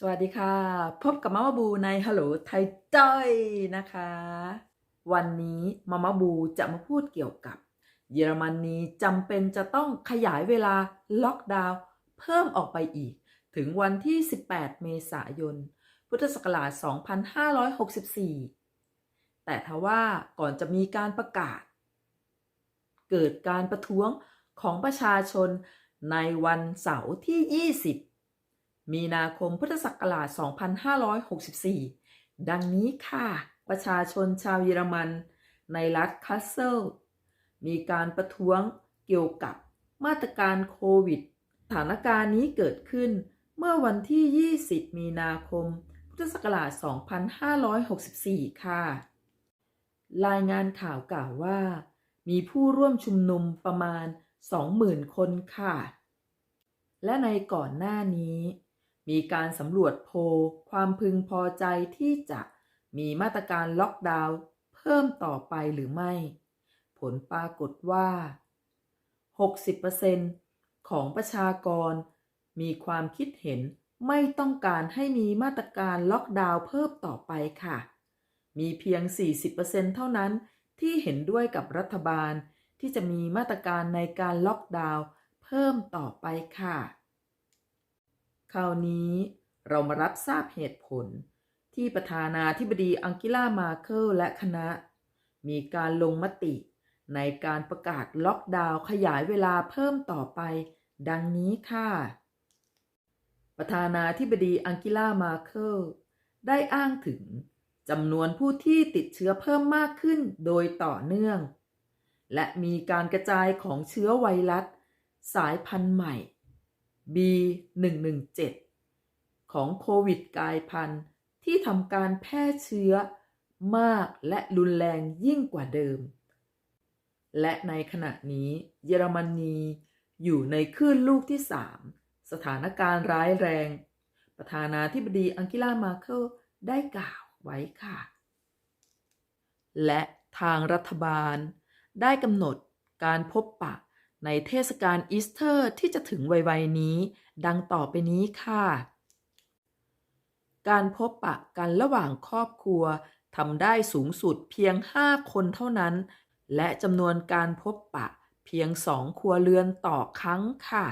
สวัสดีค่ะ พบกับมามาบูในฮัลโหลไทยจ้อยนะคะ วันนี้มามาบูจะมาพูดเกี่ยวกับ เยอรมนีจำเป็นจะต้องขยายเวลาล็อกดาวน์เพิ่มออกไปอีก ถึงวันที่ 18 เมษายน พุทธศักราช 2564 แต่ทว่าก่อนจะมีการประกาศ เกิดการประท้วงของประชาชนในวันเสาร์ที่ 20 มีนาคมพุทธศักราช 2564 ดังนี้ค่ะ ประชาชนชาวเยอรมันในรัฐคัสเซิล มีการประท้วงเกี่ยวกับมาตรการโควิด สถานการณ์นี้เกิดขึ้นเมื่อวันที่ 20 มีนาคม พุทธศักราช 2564 ค่ะ รายงานข่าวกล่าวว่า มีผู้ร่วมชุมนุมประมาณ 20,000 คนค่ะ และในก่อนหน้านี้ มีการสำรวจโพลความพึงพอใจที่จะมีมาตรการล็อกดาวน์เพิ่มต่อไปหรือไม่ ผลปรากฏว่า 60%ของประชากร มีความคิดเห็นไม่ต้องการให้มีมาตรการล็อกดาวน์เพิ่มต่อไปค่ะ มีเพียง 40%เท่านั้นที่เห็นด้วยกับรัฐบาลที่จะมีมาตรการในการล็อกดาวน์เพิ่มต่อไปค่ะ ราวนี้เรามารับทราบเหตุผล ที่ประธานาธิบดีอังกิล่ามาเคิลและคณะ มีการลงมติ ในการประกาศล็อกดาวน์ขยายเวลาเพิ่มต่อไป ดังนี้ค่ะ ประธานาธิบดีอังกิล่ามาเคิลได้อ้างถึงจำนวนผู้ที่ติดเชื้อเพิ่มมากขึ้นโดยต่อเนื่อง และมีการกระจายของเชื้อไวรัส สายพันธุ์ใหม่ B117 ของโควิดกลายพันธุ์ที่ทำการแพร่เชื้อมากและรุนแรงยิ่งกว่าเดิม และในขณะนี้เยอรมนีอยู่ในคลื่นลูกที่ 3 สถานการณ์ร้ายแรง ประธานาธิบดีอังกิล่ามาเคิลได้กล่าวไว้ค่ะ และทางรัฐบาลได้กำหนดการพบปะ ในเทศกาลอีสเตอร์ที่จะถึงไวๆนี้ ดังต่อไปนี้ค่ะ การพบปะกันระหว่างครอบครัวทำได้สูงสุดเพียง 5 คนเท่านั้น และจำนวนการพบปะเพียง2ครัวเรือนต่อครั้งค่ะ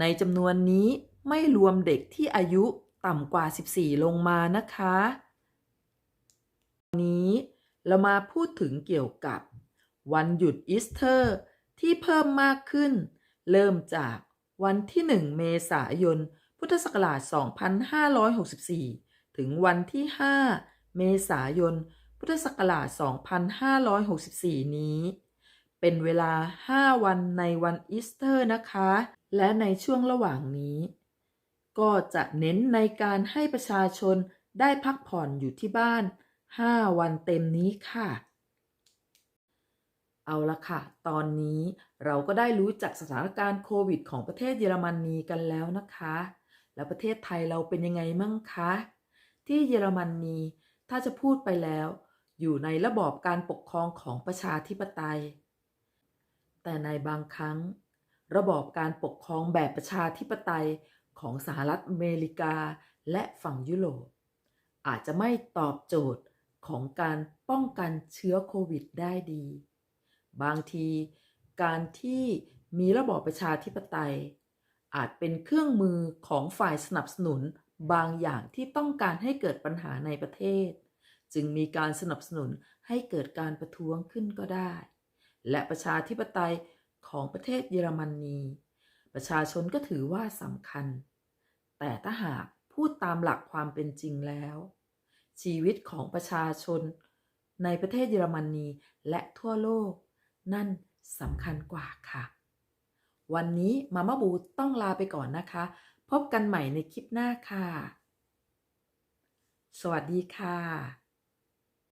ในจำนวนนี้ไม่รวมเด็กที่อายุต่ำกว่า 14 ลงมานะคะวันนี้เรามาพูดถึงเกี่ยวกับ วันหยุดอีสเตอร์ ที่เพิ่มมากขึ้น เริ่มจากวันที่ 1 เมษายน พุทธศักราช 2564 ถึงวันที่ 5 เมษายน พุทธศักราช 2564 นี้ เป็นเวลา 5 วันในวันอีสเตอร์นะคะ และในช่วงระหว่างนี้ ก็จะเน้นในการให้ประชาชนได้พักผ่อนอยู่ที่บ้าน 5 วันเต็มนี้ค่ะ เอาละค่ะ ตอนนี้เราก็ได้รู้จักสถานการณ์โควิด ของประเทศเยอรมนีกันแล้วนะคะ แล้วประเทศไทยเราเป็นยังไงมั่งคะ ที่เยอรมนีถ้าจะพูดไปแล้ว อยู่ในระบอบการปกครองของประชาธิปไตย แต่ในบางครั้ง ระบอบการปกครองแบบประชาธิปไตยของสหรัฐอเมริกาและฝั่งยุโรป อาจจะไม่ตอบโจทย์ของการป้องกันเชื้อโควิดได้ดี บางที การที่มีระบอบประชาธิปไตย อาจเป็นเครื่องมือของฝ่ายสนับสนุนบางอย่างที่ต้องการให้เกิดปัญหาในประเทศ จึงมีการสนับสนุนให้เกิดการประท้วงขึ้นก็ได้ และประชาธิปไตยของประเทศเยอรมนีประชาชนก็ถือว่าสำคัญ แต่ถ้าหากพูดตามหลักความเป็นจริงแล้ว ชีวิตของประชาชนในประเทศเยอรมนีและทั่วโลก นั่นสำคัญกว่าค่ะ วันนี้มาม่าบูต้องลาไปก่อนนะคะ พบกันใหม่ในคลิปหน้าค่ะ สวัสดีค่ะ